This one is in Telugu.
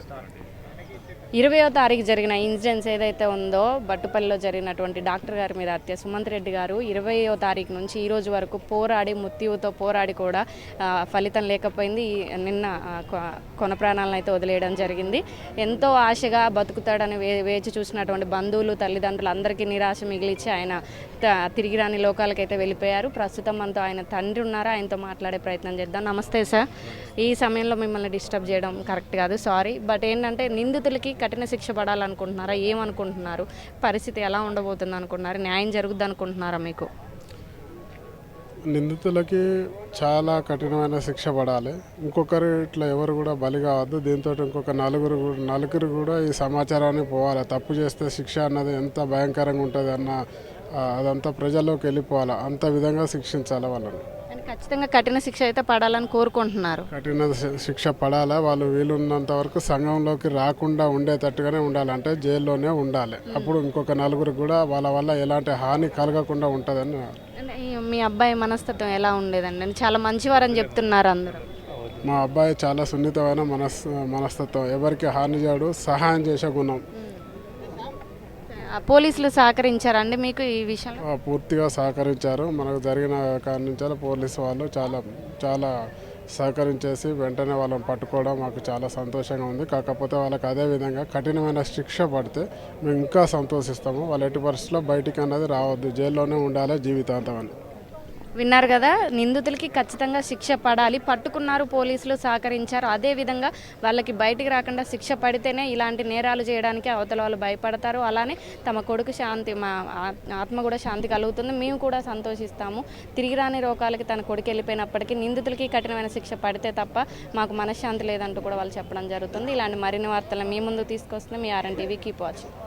Старт. ఇరవయో తారీఖు జరిగిన ఇన్సిడెన్స్ ఏదైతే ఉందో బట్టుపల్లిలో జరిగినటువంటి డాక్టర్ గారి మీద హత్య. సుమంత్ రెడ్డి గారు ఇరవయో తారీఖు నుంచి ఈ రోజు వరకు పోరాడి ముత్యువుతో పోరాడి కూడా ఫలితం లేకపోయింది. నిన్న కొ- కొన ప్రాణాలను అయితే వదిలేయడం జరిగింది. ఎంతో ఆశగా బతుకుతాడని వే వేచి చూసినటువంటి బంధువులు తల్లిదండ్రులు అందరికీ నిరాశ మిగిలిచి ఆయన తిరిగి రాని లోకాలకైతే వెళ్ళిపోయారు. ప్రస్తుతం మనతో ఆయన తండ్రి ఉన్నారు. ఆయనతో మాట్లాడే ప్రయత్నం చేద్దాం. నమస్తే సార్. ఈ సమయంలో మిమ్మల్ని డిస్టర్బ్ చేయడం కరెక్ట్ కాదు. సారీ. బట్ ఏంటంటే నిందితులు నిందితులకి కఠిన శిక్ష పడాలనుకుంటున్నారా? ఏమనుకుంటున్నారు? పరిస్థితి ఎలా ఉండబోతుంది అనుకుంటున్నారు న్యాయం జరుగుద్ది అనుకుంటున్నారా మీకు? నిందితులకి చాలా కఠినమైన శిక్ష పడాలి. ఇంకొకరు ఇట్లా ఎవరు కూడా బలి కావద్దు. దీంతో ఇంకొక నలుగురు కూడా నలుగురు కూడా ఈ సమాచారాన్ని పోవాలి. తప్పు చేస్తే శిక్ష అన్నది ఎంత భయంకరంగా ఉంటుంది అన్న అదంతా ప్రజల్లోకి వెళ్ళిపోవాలి. అంత విధంగా శిక్షించాలి వాళ్ళని. ఖచ్చితంగా కఠిన శిక్ష అయితే పడాలని కోరుకుంటున్నారు. కఠిన శిక్ష పడాలి? వాళ్ళు వీలున్నంత వరకు సంఘంలోకి రాకుండా ఉండేటట్టుగానే ఉండాలి. అంటే జైల్లోనే ఉండాలి. అప్పుడు ఇంకొక నలుగురు కూడా వాళ్ళ వల్ల ఎలాంటి హాని కలగకుండా ఉంటుందని మీ అబ్బాయి మనస్తత్వం ఎలా ఉండేదండి? చాలా మంచివారని చెప్తున్నారు అందరూ. మా అబ్బాయి చాలా సున్నితమైన మనస్ మనస్తత్వం. ఎవరికి హాని చేయడు సహాయం చేసే గుణం. పోలీసులు సహకరించారండి మీకు ఈ విషయంలో? పూర్తిగా సహకరించారు. మనకు జరిగిన కారణం నుంచి పోలీసు వాళ్ళు చాలా చాలా సహకరించేసి వెంటనే వాళ్ళని పట్టుకోవడం మాకు చాలా సంతోషంగా ఉంది. కాకపోతే వాళ్ళకి అదే విధంగా కఠినమైన శిక్ష పడితే మేము ఇంకా సంతోషిస్తాము. వాళ్ళు ఎట్టి పరిస్థితుల్లో బయటికి అన్నది రావద్దు. జైల్లోనే ఉండాలి జీవితాంతం అని. విన్నారు కదా నిందితులకి ఖచ్చితంగా శిక్ష పడాలి. పట్టుకున్నారు పోలీసులు సహకరించారు. అదే విధంగా వాళ్ళకి బయటికి రాకుండా శిక్ష పడితేనే ఇలాంటి నేరాలు చేయడానికి అవతల వాళ్ళు భయపడతారు. అలానే తమ కొడుకు శాంతి మా ఆ- ఆత్మ కూడా శాంతి కలుగుతుంది. మేము కూడా సంతోషిస్తాము. తిరిగి రాని రోగాలకి తన కొడుకు వెళ్ళిపోయినప్పటికీ నిందితులకి కఠినమైన శిక్ష పడితే తప్ప మాకు మనశ్శాంతి లేదంటూ కూడా వాళ్ళు చెప్పడం జరుగుతుంది. ఇలాంటి మరిన్ని వార్తలు మీ ముందు తీసుకొస్తున్న మీ ఆర్ఎన్ టీవీ. Keep watching